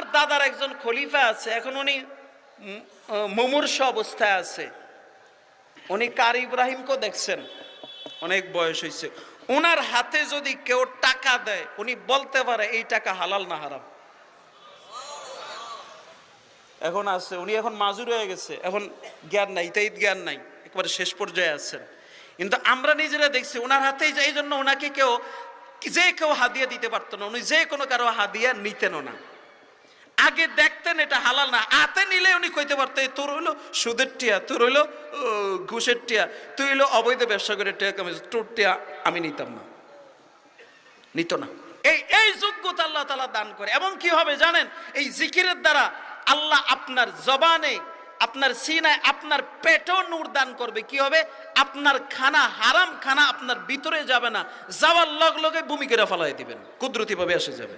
আমার দাদার একজন খলিফা আছে, এখন উনি মুমূর্ষ অবস্থায় আছে। উনি কার ইব্রাহিমকেও দেখছেন? অনেক বয়স হয়েছে। ওনার হাতে যদি কেউ টাকা দেয়, উনি বলতে পারে, এই টাকা হালাল না হারাম? এখন আছে, উনি এখন মাজুর হয়ে গেছে। এখন জ্ঞান নাই তাই জ্ঞান নাই, একবারে শেষ পর্যায়ে আছেন। কিন্তু আমরা নিজেরা দেখছি ওনার হাতেই এই জন্য ওনাকে কেউ যে কেউ হাদিয়া দিতে পারতো না, উনি যে কোনো কারও হাদিয়া নিতেনও না। আগে দেখতেন এটা হালাল না হাতে নিলে উনি কইতে পারতেন তোর হইল সুদের টিয়া, তোর হইল ঘুষের টিয়া, তুই হইল অবৈধ ব্যবসা করে টিয়া কামাই তোর টিয়া আমি নিতাম না। নিত না। এই এই যোগ্যতা আল্লাহ তালা দান করে। এবং কি হবে জানেন, এই জিকিরের দ্বারা আল্লাহ আপনার জবানে, আপনার সিনায়, আপনার পেটও নূর দান করবে। কি হবে? আপনার খানা হারাম খানা আপনার ভিতরে যাবে না, যাওয়ার লগ লগে ভূমি করে ফেলাই দিবেন, কুদরতি ভাবে এসে যাবে।